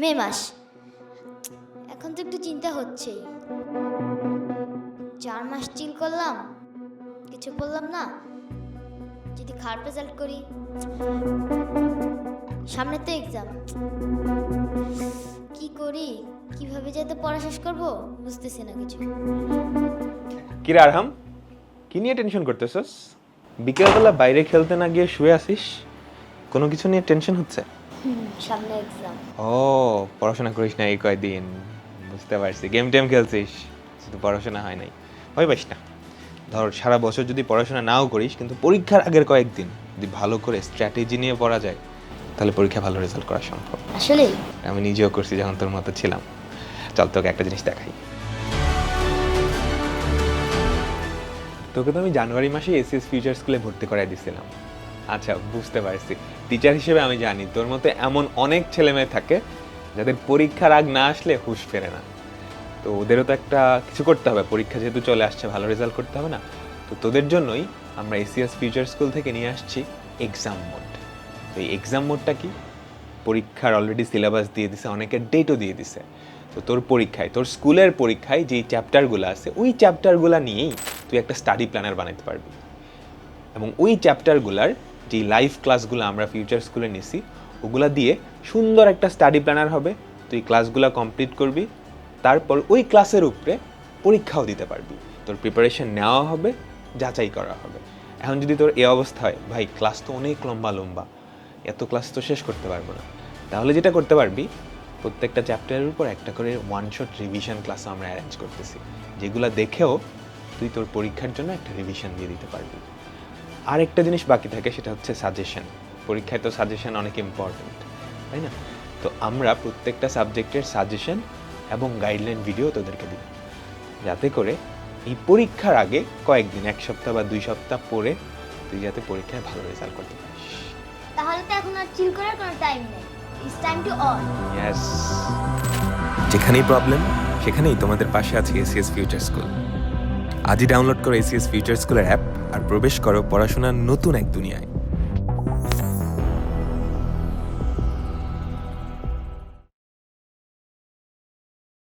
মে মাস। এখন তো একটু চিন্তা হচ্ছেই। চার মাস চিল করলাম, কিছু করলাম না। যদি খারাপ রেজাল্ট করি। সামনে তো এক্সাম কি করি? কীভাবে যাতে পড়া শেষ করব? বুঝতেছি না কিছু। কি আরহাম, কি নিয়ে টেনশন করতেছস? বিকেলবেলা বাইরে খেলতে না গিয়ে শুয়ে আসিস কোনো কিছু নিয়ে টেনশন হচ্ছে? সামনে এক্সাম ও পড়াশোনা করিস না এই কয়দিন। বুঝতে পারছি। গেম টেম খেলছিস শুধু পড়াশোনা হয় নাই। হয় পাইস না। ধর সারা বছর যদি পড়াশোনা নাও করিস কিন্তু পরীক্ষার আগের কয়েকদিন যদি ভালো করে স্ট্র্যাটেজি নিয়ে পড়া যায় তাহলে পরীক্ষা ভালো রেজাল্ট করা সম্ভব। আসলেই আমি নিজেও করছি যখন তোর মতো ছিলাম। চল তোকে একটা জিনিস দেখাই। তোকে তো আমি জানুয়ারি মাসে এসএস ফিউচার স্কুলে ভর্তি করাই দিছিলাম। আচ্ছা বুঝতে পারছি। টিচার হিসেবে আমি জানি, তোর মতো এমন অনেক ছেলে মেয়ে থাকে যাদের পরীক্ষার আগ না আসলে হুঁশ ফেরে না। তো ওদেরও তো একটা কিছু করতে হবে, পরীক্ষা যেহেতু চলে আসছে, ভালো রেজাল্ট করতে হবে না। তো তোদের জন্যই আমরা এসিএস ফিউচার স্কুল থেকে নিয়ে আসছি এক্সাম মোড তো এই এক্সাম মোডটা কি? পরীক্ষার অলরেডি সিলেবাস দিয়ে দিছে, অনেকের ডেটও দিয়ে দিছে। তো তোর পরীক্ষায়, তোর স্কুলের পরীক্ষায় যেই চ্যাপ্টারগুলো আছে, ওই চ্যাপ্টারগুলো নিয়েই তুই একটা স্টাডি প্ল্যানার বানাতে পারবি। এবং ওই চ্যাপ্টারগুলার যে লাইভ ক্লাসগুলো আমরা ফিউচার স্কুলে নিছি, ওগুলা দিয়ে সুন্দর একটা স্টাডি প্ল্যানার হবে, তুই ক্লাসগুলো কমপ্লিট করবি, তারপর ওই ক্লাসের উপরে পরীক্ষাও দিতে পারবি। তোর প্রিপারেশন নেওয়া হবে, যাচাই করা হবে। এখন যদি তোর এ অবস্থা হয়, ভাই ক্লাস তো অনেক লম্বা লম্বা, এত ক্লাস তো শেষ করতে পারব না। তাহলে যেটা করতে পারবি, প্রত্যেকটা চ্যাপ্টারের উপর একটা করে ওয়ান শট রিভিশন ক্লাস আমরা অ্যারেঞ্জ করতেছি, যেগুলো দেখেও তুই তোর পরীক্ষার জন্য একটা রিভিশন দিয়ে দিতে পারবি। আর একটা জিনিস বাকি থাকে সেটা হচ্ছে সাজেশন পরীক্ষায় তো সাজেশন অনেক ইম্পর্ট্যান্ট তাই না? তো আমরা প্রত্যেকটা সাবজেক্টের সাজেশন এবং গাইডলাইন ভিডিও তোদেরকে দিই যাতে করে এই পরীক্ষার আগে কয়েকদিন এক সপ্তাহ বা দুই সপ্তাহ পরে তুই যাতে পরীক্ষায় ভালো রেজাল্ট করতে পারিস। তাহলে তো এখন আর চিল করার কোনো টাইম নেই। It's time to on yes যেখানেই প্রবলেম সেখানেই তোমাদের পাশে আছে এসিএস ফিউচার স্কুল আজই ডাউনলোড করো এসিএস ফিউচার স্কুলের অ্যাপ আর প্রবেশ করো পড়াশোনার নতুন এক দুনিয়ায়।